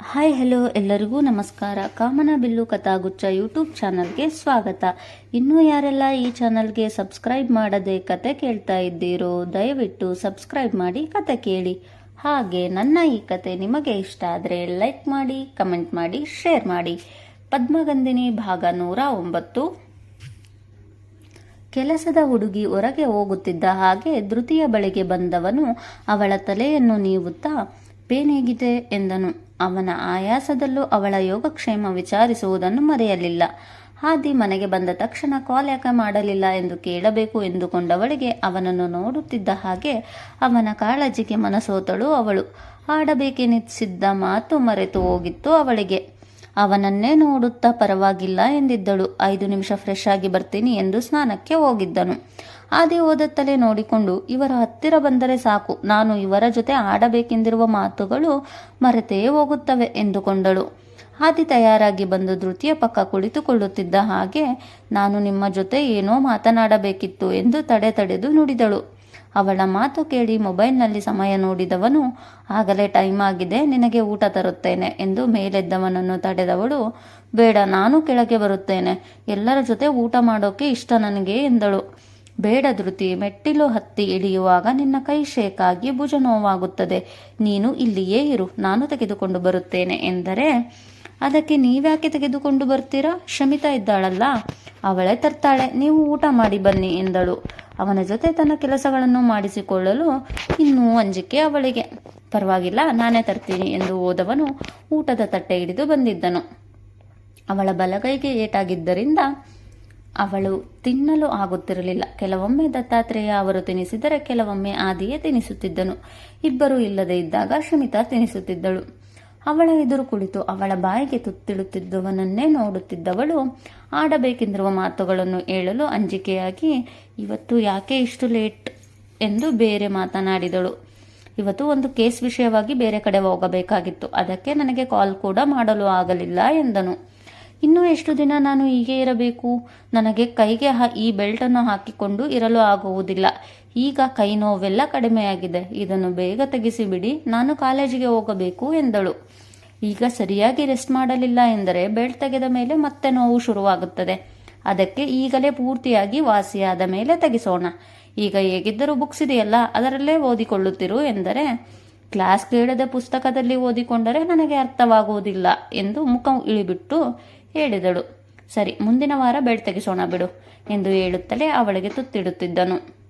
Hi hello ಎಲ್ಲರಿಗೂ ನಮಸ್ಕಾರ. ಕಾಮನ bill Kathaguchcha YouTube ಚಾನಲ್ಗೆ ಸ್ವಾಗತ. ಇನ್ನೂ ಯಾರೆಲ್ಲ ಈ ಚಾನಲ್ಗೆ ಸಬ್ಸ್ಕ್ರೈಬ್ ಮಾಡದೆ ಕತೆ ಕೇಳ್ತಾ ಇದ್ದೀರೋ, ದಯವಿಟ್ಟು ಸಬ್ಸ್ಕ್ರೈಬ್ ಮಾಡಿ ಕತೆ ಕೇಳಿ. ಹಾಗೆ ನನ್ನ ಈ ಕತೆ ನಿಮಗೆ ಇಷ್ಟ ಆದರೆ ಲೈಕ್ ಮಾಡಿ ಕಮೆಂಟ್ ಮಾಡಿ ಶೇರ್ ಮಾಡಿ. ಪದ್ಮಗಂಧಿನಿ ಭಾಗ ನೂರ ಒಂಬತ್ತು. ಕೆಲಸದ ಹುಡುಗಿ ಹೊರಗೆ ಹೋಗುತ್ತಿದ್ದ ಹಾಗೆ ಧೃತಿಯ ಬಳಿಗೆ ಬಂದವನು ಅವಳ ತಲೆಯನ್ನು ನೀವುತ್ತಾ ಪೇನೇಗಿದೆ ಎಂದನು. ಅವನ ಆಯಾಸದಲ್ಲೂ ಅವಳ ಯೋಗಕ್ಷೇಮ ವಿಚಾರಿಸುವುದನ್ನು ಮರೆಯಲಿಲ್ಲ. ಹಾದಿ ಮನೆಗೆ ಬಂದ ತಕ್ಷಣ ಕಾಲ್ ಯಾಕೆ ಮಾಡಲಿಲ್ಲ ಎಂದು ಕೇಳಬೇಕು ಎಂದುಕೊಂಡವಳಿಗೆ ಅವನನ್ನು ನೋಡುತ್ತಿದ್ದ ಹಾಗೆ ಅವನ ಕಾಳಜಿಗೆ ಮನಸೋತಳು ಅವಳು. ಆಡಬೇಕೆನಿಸಿದ್ದ ಮಾತು ಮರೆತು ಹೋಗಿತ್ತು ಅವಳಿಗೆ. ಅವನನ್ನೇ ನೋಡುತ್ತಾ ಪರವಾಗಿಲ್ಲ ಎಂದಿದ್ದಳು. ಐದು ನಿಮಿಷ ಫ್ರೆಶ್ ಆಗಿ ಬರ್ತೀನಿ ಎಂದು ಸ್ನಾನಕ್ಕೆ ಹೋಗಿದ್ದನು. ಆದಿ ಓದತ್ತಲೇ ನೋಡಿಕೊಂಡು, ಇವರ ಹತ್ತಿರ ಬಂದರೆ ಸಾಕು. ನಾನು ಇವರ ಜೊತೆ ಆಡಬೇಕೆಂದಿರುವ ಮಾತುಗಳು ಮರೆತೇ ಹೋಗುತ್ತವೆ, ಎಂದುಕೊಂಡಳು. ಆದಿ ತಯಾರಾಗಿ ಬಂದು ಧೃತಿಯ ಪಕ್ಕ ಕುಳಿತುಕೊಳ್ಳುತ್ತಿದ್ದ ಹಾಗೆ, ನಾನು ನಿಮ್ಮ ಜೊತೆ ಏನೋ ಮಾತನಾಡಬೇಕಿತ್ತು, ಎಂದು ತಡೆ ತಡೆದು ನುಡಿದಳು. ಅವಳ ಮಾತು ಕೇಳಿ ಮೊಬೈಲ್ನಲ್ಲಿ ಸಮಯ ನೋಡಿದವನು, ಆಗಲೇ ಟೈಮ್ ಆಗಿದೆ, ನಿನಗೆ ಊಟ ತರುತ್ತೇನೆ ಎಂದು ಮೇಲೆದ್ದವನನ್ನು ತಡೆದವಳು, ಬೇಡ, ನಾನು ಕೆಳಗೆ ಬರುತ್ತೇನೆ, ಎಲ್ಲರ ಜೊತೆ ಊಟ ಮಾಡೋಕೆ ಇಷ್ಟ ನನಗೆ ಎಂದಳು. ಬೇಡ ಧೃತಿ, ಮೆಟ್ಟಿಲು ಹತ್ತಿ ಇಳಿಯುವಾಗ ನಿನ್ನ ಕೈ ಶೇಕಾಗಿ ಭುಜ ನೋವಾಗುತ್ತದೆ ನೀನು ಇಲ್ಲಿಯೇ ಇರು, ನಾನು ತೆಗೆದುಕೊಂಡು ಬರುತ್ತೇನೆ ಎಂದರೆ, ಅದಕ್ಕೆ ನೀವ್ಯಾಕೆ ತೆಗೆದುಕೊಂಡು ಬರ್ತೀರಾ? ಶಮಿತಾ ಇದ್ದಾಳಲ್ಲ, ಅವಳೇ ತರ್ತಾಳೆ, ನೀವು ಊಟ ಮಾಡಿ ಬನ್ನಿ ಎಂದಳು. ಅವನ ಜೊತೆ ತನ್ನ ಕೆಲಸಗಳನ್ನು ಮಾಡಿಸಿಕೊಳ್ಳಲು ಇನ್ನೂ ಅಂಜಿಕೆ ಅವಳಿಗೆ. ಪರವಾಗಿಲ್ಲ, ನಾನೇ ತರ್ತೀನಿ ಎಂದು ಹೋದವನು ಊಟದ ತಟ್ಟೆ ಹಿಡಿದು ಬಂದಿದ್ದನು. ಅವಳ ಬಲಗೈಗೆ ಏಟಾಗಿದ್ದರಿಂದ ಅವಳು ತಿನ್ನಲು ಆಗುತ್ತಿರಲಿಲ್ಲ. ಕೆಲವೊಮ್ಮೆ ದತ್ತಾತ್ರೇಯ ಅವರು ತಿನಿಸಿದರೆ, ಕೆಲವೊಮ್ಮೆ ಆದಿಯೇ ತಿನಿಸುತ್ತಿದ್ದನು. ಇಬ್ಬರು ಇಲ್ಲದೆ ಇದ್ದಾಗ ಶಮಿತಾ ತಿನಿಸುತ್ತಿದ್ದಳು. ಅವಳ ಎದುರು ಕುಳಿತು ಅವಳ ಬಾಯಿಗೆ ತುತ್ತಿಳುತ್ತಿದ್ದವನನ್ನೇ ನೋಡುತ್ತಿದ್ದವಳು, ಆಡಬೇಕೆಂದಿರುವ ಮಾತುಗಳನ್ನು ಹೇಳಲು ಅಂಜಿಕೆಯಾಗಿ, ಇವತ್ತು ಯಾಕೆ ಇಷ್ಟು ಲೇಟ್? ಎಂದು ಬೇರೆ ಮಾತನಾಡಿದಳು. ಇವತ್ತು ಒಂದು ಕೇಸ್ ವಿಷಯವಾಗಿ ಬೇರೆ ಕಡೆ ಹೋಗಬೇಕಾಗಿತ್ತು. ಅದಕ್ಕೆ ನನಗೆ ಕಾಲ್ ಕೂಡ ಮಾಡಲು ಆಗಲಿಲ್ಲ, ಎಂದನು. ಇನ್ನೂ ಎಷ್ಟು ದಿನ ನಾನು ಹೀಗೆ ಇರಬೇಕು? ನನಗೆ ಕೈಗೆ ಈ ಬೆಲ್ಟನ್ನು ಹಾಕಿಕೊಂಡು ಇರಲು ಆಗುವುದಿಲ್ಲ. ಈಗ ಕೈ ನೋವೆಲ್ಲ ಕಡಿಮೆಯಾಗಿದೆ. ಇದನ್ನು ಬೇಗ ತೆಗೆಸಿಬಿಡಿ. ನಾನು ಕಾಲೇಜಿಗೆ ಹೋಗಬೇಕು, ಎಂದಳು. ಈಗ ಸರಿಯಾಗಿ ರೆಸ್ಟ್ ಮಾಡಲಿಲ್ಲ ಎಂದರೆ ಬೆಲ್ಟ್ ತೆಗೆದ ಮೇಲೆ ಮತ್ತೆ ನೋವು ಶುರುವಾಗುತ್ತದೆ. ಅದಕ್ಕೆ ಈಗಲೇ ಪೂರ್ತಿಯಾಗಿ ವಾಸಿಯಾದ ಮೇಲೆ ತೆಗೆಸೋಣ. ಈಗ ಹೇಗಿದ್ದರೂ ಬುಕ್ಸ್ ಇದೆಯಲ್ಲ, ಅದರಲ್ಲೇ ಓದಿಕೊಳ್ಳುತ್ತಿರು ಎಂದರೆ ಕ್ಲಾಸ್ ಕೇಳದ ಪುಸ್ತಕದಲ್ಲಿ ಓದಿಕೊಂಡರೆ ನನಗೆ ಅರ್ಥವಾಗುವುದಿಲ್ಲ ಎಂದು ಮುಖ ಇಳಿಬಿಟ್ಟು ಹೇಳಿದಳು. ಸರಿ, ಮುಂದಿನ ವಾರ ಬೆಡ್ ತೆಗೆಸೋಣ ಬಿಡು ಎಂದು ಹೇಳುತ್ತಲೇ ಅವಳಿಗೆ ತುತ್ತಿಡುತ್ತಿದ್ದನು.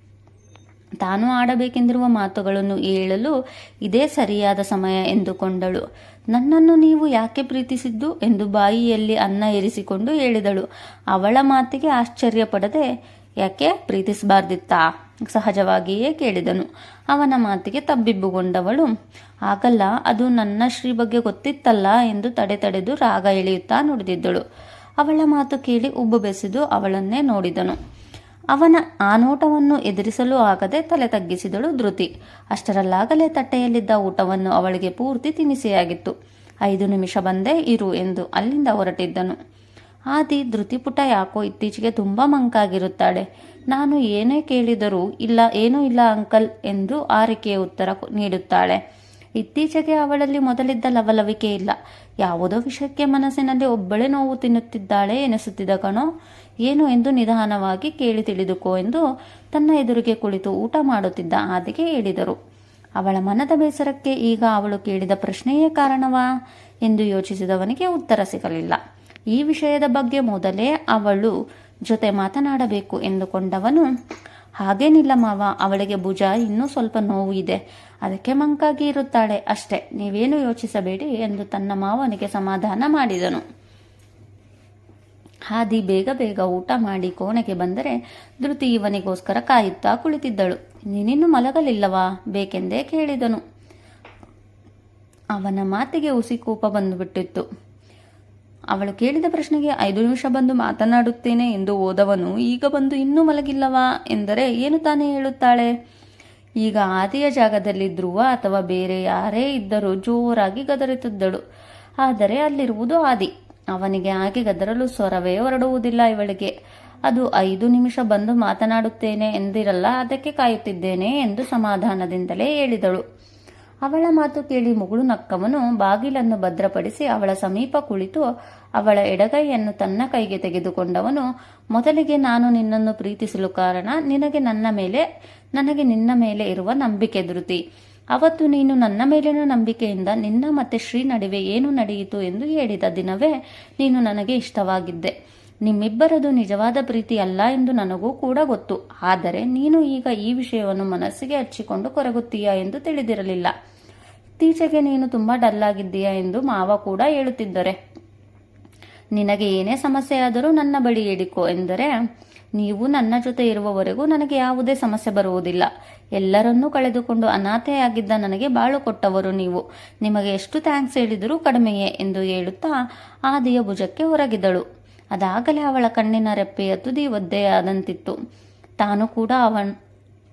ತಾನು ಆಡಬೇಕೆಂದಿರುವ ಮಾತುಗಳನ್ನು ಹೇಳಲು ಇದೇ ಸರಿಯಾದ ಸಮಯ ಎಂದುಕೊಂಡಳು. ನನ್ನನ್ನು ನೀವು ಯಾಕೆ ಪ್ರೀತಿಸಿದ್ದು ಎಂದು ಬಾಯಿಯಲ್ಲಿ ಅನ್ನ ಏರಿಸಿಕೊಂಡು ಹೇಳಿದಳು. ಅವಳ ಮಾತಿಗೆ ಆಶ್ಚರ್ಯಪಡದೆ ಯಾಕೆ ಪ್ರೀತಿಸಬಾರ್ದಿತ್ತಾ? ಸಹಜವಾಗಿಯೇ ಕೇಳಿದನು. ಅವನ ಮಾತಿಗೆ ತಬ್ಬಿಬ್ಬುಗೊಂಡವಳು ಆಗಲ್ಲ ಅದು ನನ್ನ ಶ್ರೀ ಬಗ್ಗೆ ಗೊತ್ತಿತ್ತಲ್ಲ ಎಂದು ತಡೆ ತಡೆದು ರಾಗ ಎಳೆಯುತ್ತಾ ನುಡಿದಿದ್ದಳು. ಅವಳ ಮಾತು ಕೇಳಿ ಉಬ್ಬು ಬೆಸೆದು ಅವಳನ್ನೇ ನೋಡಿದನು. ಅವನ ಆ ನೋಟವನ್ನು ಎದುರಿಸಲು ಆಗದೆ ತಲೆ ತಗ್ಗಿಸಿದಳು ಧೃತಿ. ಅಷ್ಟರಲ್ಲಾಗಲೇ ತಟ್ಟೆಯಲ್ಲಿದ್ದ ಊಟವನ್ನು ಅವಳಿಗೆ ಪೂರ್ತಿ ತಿನಿಸಿಯಾಗಿತ್ತು. ಐದು ನಿಮಿಷ ಬಂದೇ ಇರು ಎಂದು ಅಲ್ಲಿಂದ ಹೊರಟಿದ್ದನು. ಆದಿ ಧೃತಿಪುಟ ಯಾಕೋ ಇತ್ತೀಚೆಗೆ ತುಂಬ ಮಂಕಾಗಿರುತ್ತಾಳೆ. ನಾನು ಏನೇ ಕೇಳಿದರೂ ಇಲ್ಲ, ಏನೂ ಇಲ್ಲ ಅಂಕಲ್ ಎಂದು ಆರಿಕೆಯ ಉತ್ತರ ನೀಡುತ್ತಾಳೆ. ಇತ್ತೀಚೆಗೆ ಅವಳಲ್ಲಿ ಮೊದಲಿದ್ದ ಲವಲವಿಕೆ ಇಲ್ಲ. ಯಾವುದೋ ವಿಷಯಕ್ಕೆ ಮನಸ್ಸಿನಲ್ಲಿ ಒಬ್ಬಳೆ ನೋವು ತಿನ್ನುತ್ತಿದ್ದಾಳೆ ಎನಿಸುತ್ತಿದ್ದ ಕಣೋ. ಏನು ಎಂದು ನಿಧಾನವಾಗಿ ಕೇಳಿ ತಿಳಿದುಕೋ ಎಂದು ತನ್ನ ಎದುರಿಗೆ ಕುಳಿತು ಊಟ ಮಾಡುತ್ತಿದ್ದ ಆದಿಗೆ ಹೇಳಿದರು. ಅವಳ ಮನದ ಬೇಸರಕ್ಕೆ ಈಗ ಅವಳು ಕೇಳಿದ ಪ್ರಶ್ನೆಯೇ ಕಾರಣವಾ? ಎಂದು ಯೋಚಿಸಿದವನಿಗೆ ಉತ್ತರ ಸಿಗಲಿಲ್ಲ. ಈ ವಿಷಯದ ಬಗ್ಗೆ ಮೊದಲೇ ಅವಳು ಜೊತೆ ಮಾತನಾಡಬೇಕು ಎಂದುಕೊಂಡವನು, ಹಾಗೇನಿಲ್ಲ ಮಾವ, ಅವಳಿಗೆ ಭುಜ ಇನ್ನೂ ಸ್ವಲ್ಪ ನೋವು ಇದೆ. ಅದಕ್ಕೆ ಮಂಕಾಗಿ ಇರುತ್ತಾಳೆ. ಅಷ್ಟೇ, ನೀವೇನು ಯೋಚಿಸಬೇಡಿ ಎಂದು ತನ್ನ ಮಾವನಿಗೆ ಸಮಾಧಾನ ಮಾಡಿದನು. ಹಾದಿ ಬೇಗ ಬೇಗ ಊಟ ಮಾಡಿ ಕೋಣೆಗೆ ಬಂದರೆ ಧೃತಿ ಇವನಿಗೋಸ್ಕರ ಕಾಯುತ್ತಾ ಕುಳಿತಿದ್ದಳು. ನೀನಿನ್ನು ಮಲಗಲಿಲ್ಲವಾ? ಬೇಕೆಂದೇ ಕೇಳಿದನು. ಅವನ ಮಾತಿಗೆ ಉಸಿ ಕೋಪ ಬಂದುಬಿಟ್ಟಿತ್ತು. ಅವಳು ಕೇಳಿದ ಪ್ರಶ್ನೆಗೆ ಐದು ನಿಮಿಷ ಬಂದು ಮಾತನಾಡುತ್ತೇನೆ ಎಂದು ಓದವನು, ಈಗ ಬಂದು ಇನ್ನೂ ಮಲಗಿಲ್ಲವಾ ಎಂದರೆ ಏನು ತಾನೇ ಹೇಳುತ್ತಾಳೆ? ಈಗ ಆದಿಯ ಜಾಗದಲ್ಲಿ ಧ್ರುವ ಅಥವಾ ಬೇರೆ ಯಾರೇ ಇದ್ದರೂ ಜೋರಾಗಿ ಗದರುತ್ತಿದ್ದಳು ಆದರೆ ಅಲ್ಲಿರುವುದು ಆದಿ. ಅವನಿಗೆ ಹಾಗೆ ಗದರಲು ಸ್ವರವೇ ಹೊರಡುವುದಿಲ್ಲ ಇವಳಿಗೆ. ಅದು ಐದು ನಿಮಿಷ ಬಂದು ಮಾತನಾಡುತ್ತೇನೆ ಎಂದಿರಲ್ಲ, ಅದಕ್ಕೆ ಕಾಯುತ್ತಿದ್ದೇನೆ ಎಂದು ಸಮಾಧಾನದಿಂದಲೇ ಹೇಳಿದಳು. ಅವಳ ಮಾತು ಕೇಳಿ ಮುಗುಳು ನಕ್ಕವನು ಬಾಗಿಲನ್ನು ಭದ್ರಪಡಿಸಿ ಅವಳ ಸಮೀಪ ಕುಳಿತು ಅವಳ ಎಡಗೈಯನ್ನು ತನ್ನ ಕೈಗೆ ತೆಗೆದುಕೊಂಡವನು, ಮೊದಲಿಗೆ ನಾನು ನಿನ್ನನ್ನು ಪ್ರೀತಿಸಲು ಕಾರಣ, ನಿನಗೆ ನನ್ನ ಮೇಲೆ ನನಗೆ ನಿನ್ನ ಮೇಲೆ ಇರುವ ನಂಬಿಕೆ ಧೃತಿ. ಅವತ್ತು ನೀನು ನನ್ನ ಮೇಲಿನ ನಂಬಿಕೆಯಿಂದ ನಿನ್ನ ಮತ್ತೆ ಶ್ರೀ ನಡುವೆ ಏನು ನಡೆಯಿತು ಎಂದು ಹೇಳಿದ ದಿನವೇ ನೀನು ನನಗೆ ಇಷ್ಟವಾಗಿದ್ದೆ. ನಿಮ್ಮಿಬ್ಬರದು ನಿಜವಾದ ಪ್ರೀತಿ ಅಲ್ಲ ಎಂದು ನನಗೂ ಕೂಡ ಗೊತ್ತು. ಆದರೆ ನೀನು ಈಗ ಈ ವಿಷಯವನ್ನು ಮನಸ್ಸಿಗೆ ಹಚ್ಚಿಕೊಂಡು ಕೊರಗುತ್ತೀಯಾ ಎಂದು ತಿಳಿದಿರಲಿಲ್ಲ. ಇತ್ತೀಚೆಗೆ ನೀನು ತುಂಬಾ ಡಲ್ ಆಗಿದ್ದೀಯಾ ಎಂದು ಮಾವ ಕೂಡ ಹೇಳುತ್ತಿದ್ದರೆ. ನಿನಗೆ ಏನೇ ಸಮಸ್ಯೆಯಾದರೂ ನನ್ನ ಬಳಿ ಹೇಳಿಕೊ ಎಂದರೆ ನೀವು ನನ್ನ ಜೊತೆ ಇರುವವರೆಗೂ ನನಗೆ ಯಾವುದೇ ಸಮಸ್ಯೆ ಬರುವುದಿಲ್ಲ. ಎಲ್ಲರನ್ನೂ ಕಳೆದುಕೊಂಡು ಅನಾಥೆಯಾಗಿದ್ದ ನನಗೆ ಬಾಳು ಕೊಟ್ಟವರು ನೀವು. ನಿಮಗೆ ಎಷ್ಟು ಥ್ಯಾಂಕ್ಸ್ ಹೇಳಿದರೂ ಕಡಿಮೆಯೇ ಎಂದು ಹೇಳುತ್ತಾ ಆದಿಯ ಭುಜಕ್ಕೆ ಹೊರಗಿದಳು ಅದಾಗಲೇ ಅವಳ ಕಣ್ಣಿನ ರೆಪ್ಪೆಯ ತುದಿ ಒದ್ದೆಯಾದಂತಿತ್ತು ತಾನು ಕೂಡ ಅವನ್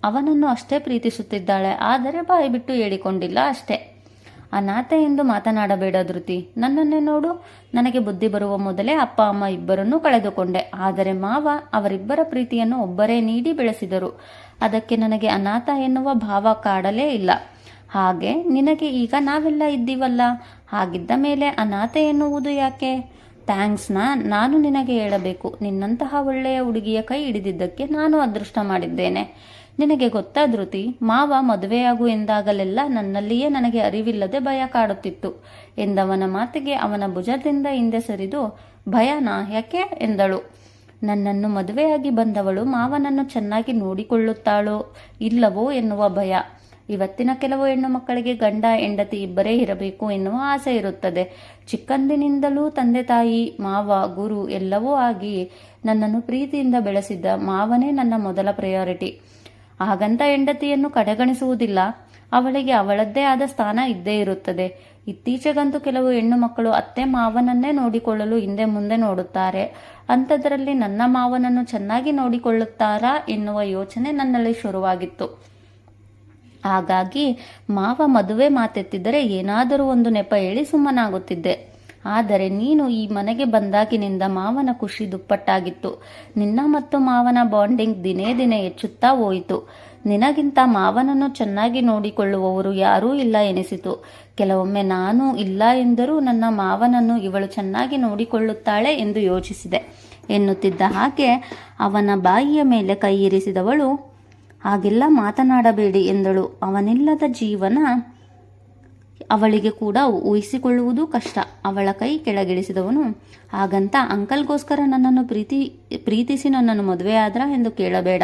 ಅವನನ್ನು ಅಷ್ಟೇ ಪ್ರೀತಿಸುತ್ತಿದ್ದಾಳೆ. ಆದರೆ ಬಾಯಿ ಬಿಟ್ಟು ಹೇಳಿಕೊಂಡಿಲ್ಲ ಅಷ್ಟೇ. ಅನಾಥ ಎಂದು ಮಾತನಾಡಬೇಡ ಧೃತಿ. ನನ್ನನ್ನೇ ನೋಡು. ನನಗೆ ಬುದ್ಧಿ ಬರುವ ಮೊದಲೇ ಅಪ್ಪ, ಅಮ್ಮ ಇಬ್ಬರನ್ನೂ ಕಳೆದುಕೊಂಡೆ. ಆದರೆ ಮಾವ ಅವರಿಬ್ಬರ ಪ್ರೀತಿಯನ್ನು ಒಬ್ಬರೇ ನೀಡಿ ಬೆಳೆಸಿದರು. ಅದಕ್ಕೆ ನನಗೆ ಅನಾಥ ಎನ್ನುವ ಭಾವ ಕಾಡಲೇ ಇಲ್ಲ. ಹಾಗೆ ನಿನಗೆ ಈಗ ನಾವೆಲ್ಲ ಇದ್ದೀವಲ್ಲ? ಹಾಗಿದ್ದ ಮೇಲೆ ಅನಾಥ ಎನ್ನುವುದು ಯಾಕೆ? ಥ್ಯಾಂಕ್ಸ್ನ ನಾನು ನಿನಗೆ ಹೇಳಬೇಕು. ನಿನ್ನಂತಹ ಒಳ್ಳೆಯ ಹುಡುಗಿಯ ಕೈ ಹಿಡಿದಿದ್ದಕ್ಕೆ ನಾನು ಅದೃಷ್ಟ ಮಾಡಿದ್ದೇನೆ. ನಿನಗೆ ಗೊತ್ತಾ ಧೃತಿ? ಮಾವ ಮದುವೆಯಾಗು ಎಂದಾಗಲೆಲ್ಲ ನನ್ನಲ್ಲಿಯೇ ನನಗೆ ಅರಿವಿಲ್ಲದೆ ಭಯ ಕಾಡುತ್ತಿತ್ತು. ಎಂದವನ ಮಾತಿಗೆ ಅವನ ಭುಜದಿಂದ ಹಿಂದೆ ಸರಿದು ಭಯನಾ ಯಾಕೆ? ಎಂದಳು. ನನ್ನನ್ನು ಮದುವೆಯಾಗಿ ಬಂದವಳು ಮಾವನನ್ನು ಚೆನ್ನಾಗಿ ನೋಡಿಕೊಳ್ಳುತ್ತಾಳೋ ಇಲ್ಲವೋ ಎನ್ನುವ ಭಯ. ಇವತ್ತಿನ ಕೆಲವು ಹೆಣ್ಣು ಮಕ್ಕಳಿಗೆ ಗಂಡ, ಹೆಂಡತಿ ಇಬ್ಬರೇ ಇರಬೇಕು ಎನ್ನುವ ಆಸೆ ಇರುತ್ತದೆ. ಚಿಕ್ಕಂದಿನಿಂದಲೂ ತಂದೆ, ತಾಯಿ, ಮಾವ, ಗುರು ಎಲ್ಲವೂ ಆಗಿ ನನ್ನನ್ನು ಪ್ರೀತಿಯಿಂದ ಬೆಳೆಸಿದ್ದ ಮಾವನೇ ನನ್ನ ಮೊದಲ ಪ್ರಯಾರಿಟಿ ಹಾಗಂತ ಹೆಂಡತಿಯನ್ನು ಕಡೆಗಣಿಸುವುದಿಲ್ಲ. ಅವಳಿಗೆ ಅವಳದ್ದೇ ಆದ ಸ್ಥಾನ ಇದ್ದೇ ಇರುತ್ತದೆ. ಇತ್ತೀಚೆಗಂತೂ ಕೆಲವು ಹೆಣ್ಣು ಮಕ್ಕಳು ಅತ್ತೆ ಮಾವನನ್ನೇ ನೋಡಿಕೊಳ್ಳಲು ಹಿಂದೆ ಮುಂದೆ ನೋಡುತ್ತಾರೆ. ಅಂಥದ್ರಲ್ಲಿ ನನ್ನ ಮಾವನನ್ನು ಚೆನ್ನಾಗಿ ನೋಡಿಕೊಳ್ಳುತ್ತಾರಾ ಎನ್ನುವ ಯೋಚನೆ ನನ್ನಲ್ಲಿ ಶುರುವಾಗಿತ್ತು. ಹಾಗಾಗಿ ಮಾವ ಮದುವೆ ಮಾತೆತ್ತಿದ್ದರೆ ಏನಾದರೂ ಒಂದು ನೆಪ ಹೇಳಿ ಸುಮ್ಮನಾಗುತ್ತಿದ್ದೆ. ಆದರೆ ನೀನು ಈ ಮನೆಗೆ ಬಂದಾಗಿನಿಂದ ಮಾವನ ಖುಷಿ ದುಪ್ಪಟ್ಟಾಗಿತ್ತು. ನಿನ್ನ ಮತ್ತು ಮಾವನ ಬಾಂಡಿಂಗ್ ದಿನೇ ದಿನೇ ಹೆಚ್ಚುತ್ತಾ ಹೋಯಿತು. ನಿನಗಿಂತ ಮಾವನನ್ನು ಚೆನ್ನಾಗಿ ನೋಡಿಕೊಳ್ಳುವವರು ಯಾರೂ ಇಲ್ಲ ಎನಿಸಿತು. ಕೆಲವೊಮ್ಮೆ ನಾನು ಇಲ್ಲ ಎಂದರೂ ನನ್ನ ಮಾವನನ್ನು ಇವಳು ಚೆನ್ನಾಗಿ ನೋಡಿಕೊಳ್ಳುತ್ತಾಳೆ ಎಂದು ಯೋಚಿಸಿದೆ. ಎನ್ನುತ್ತಿದ್ದ ಹಾಗೆ ಅವನ ಬಾಯಿಯ ಮೇಲೆ ಕೈ ಇರಿಸಿದವಳು ಹಾಗೆಲ್ಲ ಮಾತನಾಡಬೇಡಿ ಎಂದಳು. ಅವನಿಲ್ಲದ ಜೀವನ ಅವಳಿಗೆ ಕೂಡ ಊಹಿಸಿಕೊಳ್ಳುವುದು ಕಷ್ಟ. ಅವಳ ಕೈ ಕೆಳಗಿಳಿಸಿದವನು, ಹಾಗಂತ ಅಂಕಲ್ಗೋಸ್ಕರ ನನ್ನನ್ನು ಪ್ರೀತಿ, ಪ್ರೀತಿಸಿ ನನ್ನನ್ನು ಮದುವೆಯಾದ್ರ ಎಂದು ಕೇಳಬೇಡ.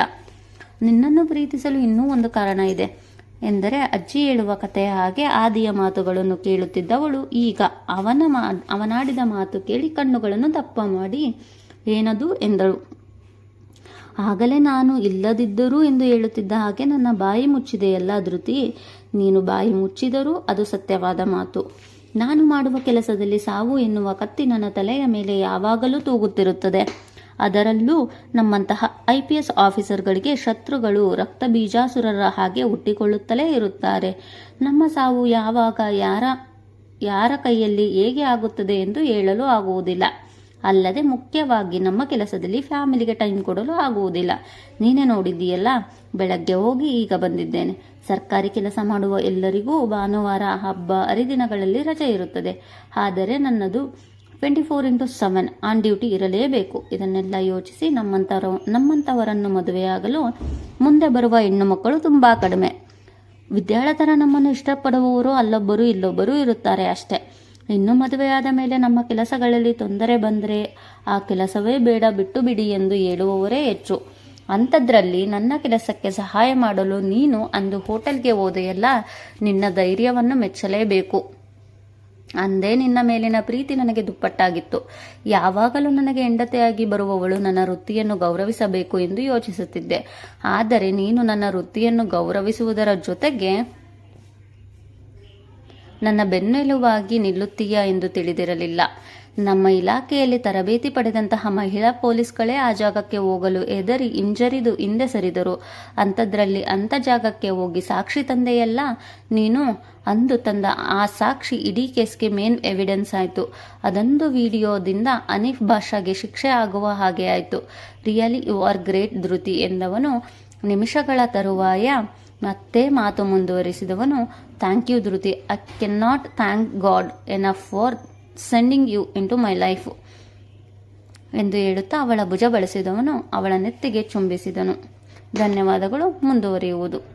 ನಿನ್ನನ್ನು ಪ್ರೀತಿಸಲು ಇನ್ನೂ ಒಂದು ಕಾರಣ ಇದೆ. ಎಂದರೆ ಅಜ್ಜಿ ಹೇಳುವ ಕಥೆಯ ಹಾಗೆ ಆದಿಯ ಮಾತುಗಳನ್ನು ಕೇಳುತ್ತಿದ್ದವಳು ಈಗ. ಅವನ ಮಾ, ಅವನಾಡಿದ ಮಾತು ಕೇಳಿ ಕಣ್ಣುಗಳನ್ನು ದಪ್ಪ ಮಾಡಿ, ಏನದು? ಎಂದಳು. ಆಗಲೇ ನಾನು ಇಲ್ಲದಿದ್ದರೂ ಎಂದು ಹೇಳುತ್ತಿದ್ದ ಹಾಗೆ ನನ್ನ ಬಾಯಿ ಮುಚ್ಚಿದೆಯಲ್ಲ ಧೃತಿ. ನೀನು ಬಾಯಿ ಮುಚ್ಚಿದರೂ ಅದು ಸತ್ಯವಾದ ಮಾತು. ನಾನು ಮಾಡುವ ಕೆಲಸದಲ್ಲಿ ಸಾವು ಎನ್ನುವ ಕತ್ತಿ ನನ್ನ ತಲೆಯ ಮೇಲೆ ಯಾವಾಗಲೂ ತೂಗುತ್ತಿರುತ್ತದೆ. ಅದರಲ್ಲೂ ನಮ್ಮಂತಹ ಐ ಪಿ ಎಸ್ ಆಫೀಸರ್ಗಳಿಗೆ ಶತ್ರುಗಳು ರಕ್ತ ಬೀಜಾಸುರರ ಹಾಗೆ ಹುಟ್ಟಿಕೊಳ್ಳುತ್ತಲೇ ಇರುತ್ತಾರೆ. ನಮ್ಮ ಸಾವು ಯಾವಾಗ, ಯಾರ ಯಾರ ಕೈಯಲ್ಲಿ ಹೇಗೆ ಆಗುತ್ತದೆ ಎಂದು ಹೇಳಲು ಆಗುವುದಿಲ್ಲ. ಅಲ್ಲದೆ ಮುಖ್ಯವಾಗಿ ನಮ್ಮ ಕೆಲಸದಲ್ಲಿ ಫ್ಯಾಮಿಲಿಗೆ ಟೈಮ್ ಕೊಡಲು ಆಗುವುದಿಲ್ಲ. ನೀನೇ ನೋಡಿದ್ದೀಯಲ್ಲ, ಬೆಳಗ್ಗೆ ಹೋಗಿ ಈಗ ಬಂದಿದ್ದೇನೆ. ಸರ್ಕಾರಿ ಕೆಲಸ ಮಾಡುವ ಎಲ್ಲರಿಗೂ ಭಾನುವಾರ ಹಬ್ಬ ಹರಿದಿನಗಳಲ್ಲಿ ರಜೆ ಇರುತ್ತದೆ. ಆದರೆ ನನ್ನದು twenty four into seven on duty ಇರಲೇಬೇಕು. ಇದನ್ನೆಲ್ಲ ಯೋಚಿಸಿ ನಮ್ಮಂಥವರ ನಮ್ಮಂಥವರನ್ನು ಮದುವೆಯಾಗಲು ಮುಂದೆ ಬರುವ ಹೆಣ್ಣು ಮಕ್ಕಳು ತುಂಬ ಕಡಿಮೆ. ವಿದ್ಯಾಳತರ ನಮ್ಮನ್ನು ಇಷ್ಟಪಡುವವರು ಅಲ್ಲೊಬ್ಬರು ಇಲ್ಲೊಬ್ಬರು ಇರುತ್ತಾರೆ ಅಷ್ಟೇ. ಇನ್ನು ಮದುವೆಯಾದ ಮೇಲೆ ನಮ್ಮ ಕೆಲಸಗಳಲ್ಲಿ ತೊಂದರೆ ಬಂದರೆ ಆ ಕೆಲಸವೇ ಬೇಡ, ಬಿಟ್ಟು ಬಿಡಿ ಎಂದು ಹೇಳುವವರೇ ಹೆಚ್ಚು. ಅಂಥದ್ರಲ್ಲಿ ನನ್ನ ಕೆಲಸಕ್ಕೆ ಸಹಾಯ ಮಾಡಲು ನೀನು ಅಂದು ಹೋಟೆಲ್ಗೆ ಹೋದೆಯಲ್ಲ, ನಿನ್ನ ಧೈರ್ಯವನ್ನು ಮೆಚ್ಚಲೇಬೇಕು. ಅಂದೇ ನಿನ್ನ ಮೇಲಿನ ಪ್ರೀತಿ ನನಗೆ ದುಪ್ಪಟ್ಟಾಗಿತ್ತು. ಯಾವಾಗಲೂ ನನಗೆ ಹೆಂಡತಿಯಾಗಿ ಬರುವವಳು ನನ್ನ ವೃತ್ತಿಯನ್ನು ಗೌರವಿಸಬೇಕು ಎಂದು ಯೋಚಿಸುತ್ತಿದ್ದೆ. ಆದರೆ ನೀನು ನನ್ನ ವೃತ್ತಿಯನ್ನು ಗೌರವಿಸುವುದರ ಜೊತೆಗೆ ನನ್ನ ಬೆನ್ನೆಲುವಾಗಿ ನಿಲ್ಲುತ್ತೀಯಾ ಎಂದು ತಿಳಿದಿರಲಿಲ್ಲ. ನಮ್ಮ ಇಲಾಖೆಯಲ್ಲಿ ತರಬೇತಿ ಪಡೆದಂತಹ ಮಹಿಳಾ ಪೊಲೀಸ್ಗಳೇ ಆ ಜಾಗಕ್ಕೆ ಹೋಗಲು ಎದರಿ ಹಿಂಜರಿದು ಹಿಂದೆ ಸರಿದರು. ಅಂಥದ್ರಲ್ಲಿ ಅಂಥ ಜಾಗಕ್ಕೆ ಹೋಗಿ ಸಾಕ್ಷಿ ತಂದೆಯಲ್ಲ? ನೀನು? ಅಂದು ತಂದ ಆ ಸಾಕ್ಷಿ ಇಡೀ ಕೇಸ್ಗೆ ಮೇನ್ ಎವಿಡೆನ್ಸ್ ಆಯಿತು. ಅದೊಂದು ವಿಡಿಯೋದಿಂದ ಅನೀಫ್ ಭಾಷಾಗೆ ಶಿಕ್ಷೆ ಆಗುವ ಹಾಗೆ ಆಯಿತು. Really, you are great Dhriti ಎಂದವನು ನಿಮಿಷಗಳ ತರುವಾಯ ಮತ್ತೆ ಮಾತು ಮುಂದುವರಿಸಿದವನು thank you Dhriti I can not thank God enough for sending you into my life ಎಂದು ಹೇಳುತ್ತಾ ಅವಳ ಭುಜ ಬಳಸಿದವನು ಅವಳ ನೆತ್ತಿಗೆ ಚುಂಬಿಸಿದನು. ಧನ್ಯವಾದಗಳು, ಮುಂದುವರಿಯುವುದು.